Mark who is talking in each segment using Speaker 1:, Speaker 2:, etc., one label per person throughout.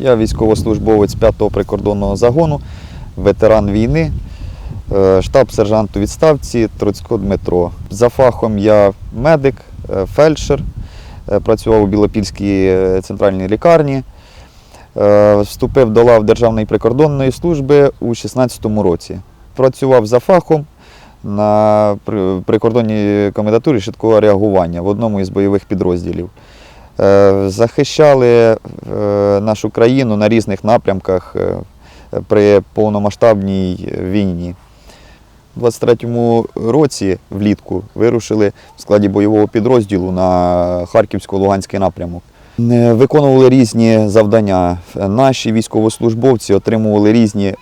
Speaker 1: Я військовослужбовець 5-го прикордонного загону, ветеран війни, е, штаб-сержант у відставці Троцько Дмитро. За фахом я медик, е, фельдшер, е, працював у Білопільській центральній лікарні. Вступив до лав Державної прикордонної служби у 2016 році. Працював за фахом на прикордонній комендатурі швидкого реагування в одному із бойових підрозділів. Е, Захищали е, нашу країну на різних напрямках е, при повномасштабній війні. У 23-му році влітку вирушили в складі бойового підрозділу на Харківсько-Луганський напрямок. Виконували різні завдання. Наші військовослужбовці отримували різні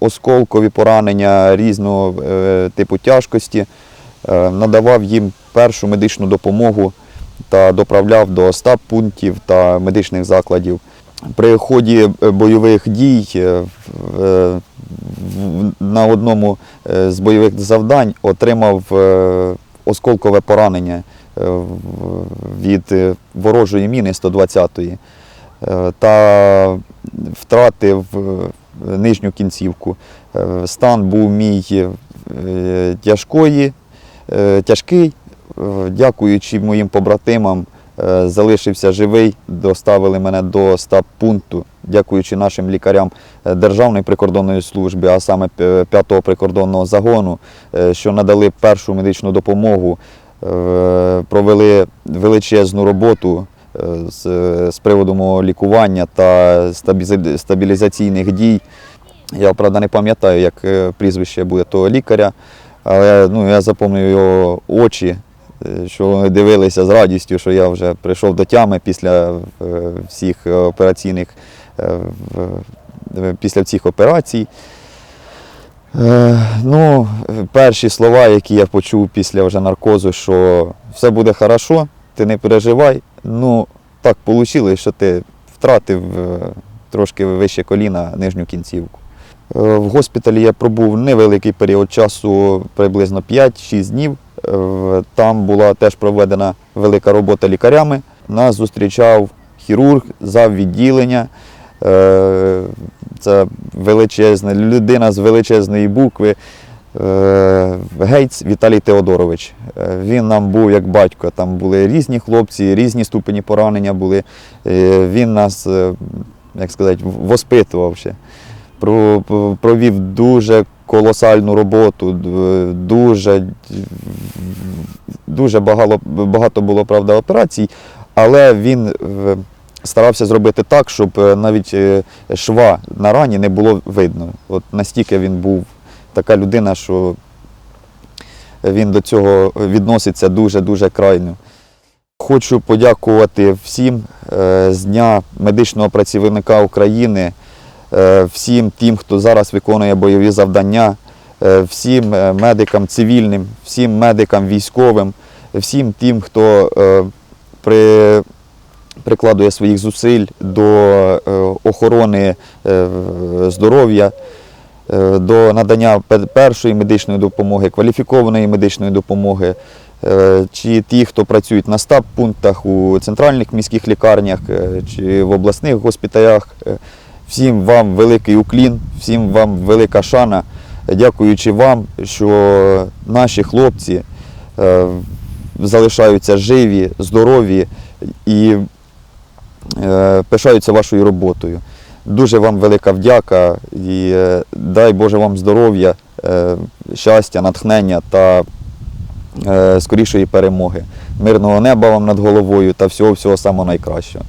Speaker 1: осколкові поранення різного типу тяжкості, надавав їм першу медичну допомогу та доправляв до стаб пунктів та медичних закладів. При ході е, бойових дій е, е, на одному з бойових завдань отримав осколкове поранення від ворожої міни 120-ї е, та втратив нижню кінцівку. Стан був мій тяжкої, тяжкий. Е, Дякуючи моїм побратимам, е, залишився живий, доставили мене до стаб пункту, дякуючи нашим лікарям е, Державної прикордонної служби, а саме 5-го прикордонного загону, що надали першу медичну допомогу, провели величезну роботу з, з приводу мого лікування та стабілізаційних дій. Я, правда, не пам'ятаю, як прізвище буде того лікаря, але ну, я запам'ятаю його очі, що вони дивилися з радістю, що я вже прийшов до тями після е, всіх операційних, е, е, після всіх операцій. Е, Ну, перші слова, які я почув після вже наркозу, що все буде хорошо, ти не переживай. Ну, так вийшло, що ти втратив е, трошки вище коліна нижню кінцівку. Е, В госпіталі я пробув невеликий період часу, приблизно 5-6 днів. Там була теж проведена велика робота лікарями. Нас зустрічав хірург за відділення. Е, Це величезна людина з величезної букви. Е, Гейтс Віталій Теодорович. Е, Він нам був як батько. Там були різні хлопці, різні ступені поранення були. Він нас, як сказати, воспитував ще. Про- про- Провів дуже колосальну роботу, дуже, дуже багато, багато було правда, операцій, але він е, старався зробити так, щоб е, навіть е, шва на рані не було видно. От настільки він був така людина, що він до цього відноситься дуже-дуже крайньо. Хочу подякувати всім з Дня медичного працівника України, всім тим, хто зараз виконує бойові завдання, е, всім е, медикам цивільним, всім медикам військовим, всім тим, хто е, при, прикладує своїх зусиль до е, охорони е, здоров'я, е, до надання першої медичної допомоги, кваліфікованої медичної допомоги, е, чи ті, хто працюють на стаб пунктах у центральних міських лікарнях е, чи в обласних госпіталях. Всім вам великий уклін, всім вам велика шана, дякуючи вам, що наші хлопці е, залишаються живі, здорові і е, пишаються вашою роботою. Дуже вам велика вдяка і е, дай Боже вам здоров'я, щастя, натхнення та скорішої перемоги. Мирного неба вам над головою та всього всього самого найкращого.